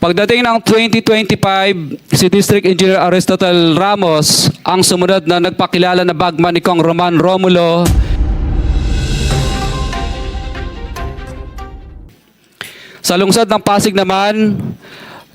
Pagdating ng 2025, si District Engineer Aristotle Ramos ang sumunod na nagpakilala na bagman ni Kong Roman Romulo. Sa lungsod ng Pasig naman,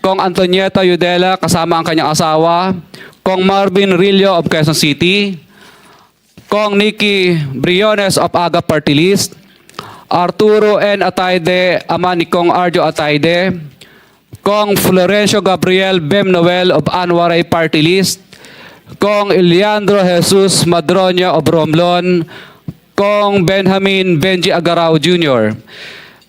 Kong Antonieta Yudela kasama ang kanyang asawa, Kong Marvin Rillo of Quezon City, Kong Nikki Briones of Aga Party List, Arturo N. Ataide, ama ni Kong Arjo Ataide, Kong Florencio Gabriel Bem Noel of Anwaray Party List, Kong Eliandro Jesus Madroña of Romblon, Kong Benjamin Benji Agarao Jr.